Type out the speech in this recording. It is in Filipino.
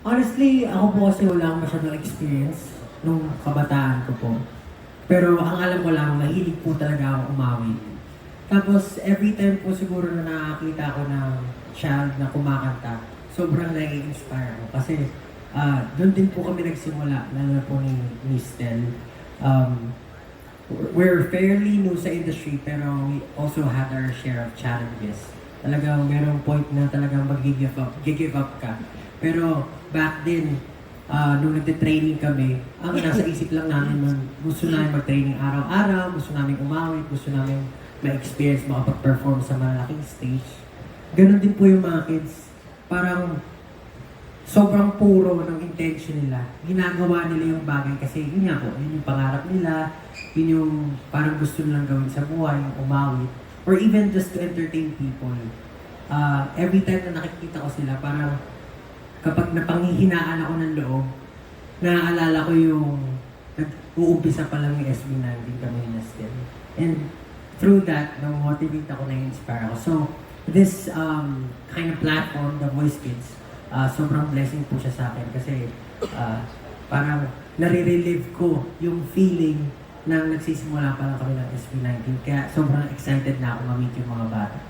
Honestly, ako po kasi wala akong masyadong experience nung kabataan ko po. Pero ang alam ko lang, mahilig po talaga ako umawit. Tapos, every time po siguro na nakakita ko ng child na kumakanta, sobrang nai-inspire ko. Kasi, ah doon din po kami nagsimula, lalo na po ni Miss Tel. Um, we're fairly new sa industry, pero we also had our share of challenges. Talagang merong point na talagang mag-give up, give up ka. Pero back then, ah nung nagte-training kami, ang nasa isip lang namin nun, gusto namin mag-training araw-araw, gusto namin umawit, gusto namin ma-experience, makapag-perform sa malaking stage. Ganon din po yung mga kids. Parang sobrang puro ng intention nila. Ginagawa nila yung bagay kasi yun nga po, yun yung pangarap nila, yun yung parang gusto nilang gawin sa buhay, yung umawit, or even just to entertain people. Uh, every time na nakikita ko sila, parang kapag napanghihinaan ako ng loob, naaalala ko yung nag-uumpisa pa lang yung SB19 kami ni Nestel. And through that, na-motivate ako, na-inspire ako. So, this um, kind of platform, The Voice Kids, uh, sobrang blessing po siya sa akin kasi uh, parang nare-relive ko yung feeling nang nagsisimula pa lang kami ng SB19. Kaya sobrang excited na ako ma-meet yung mga bata.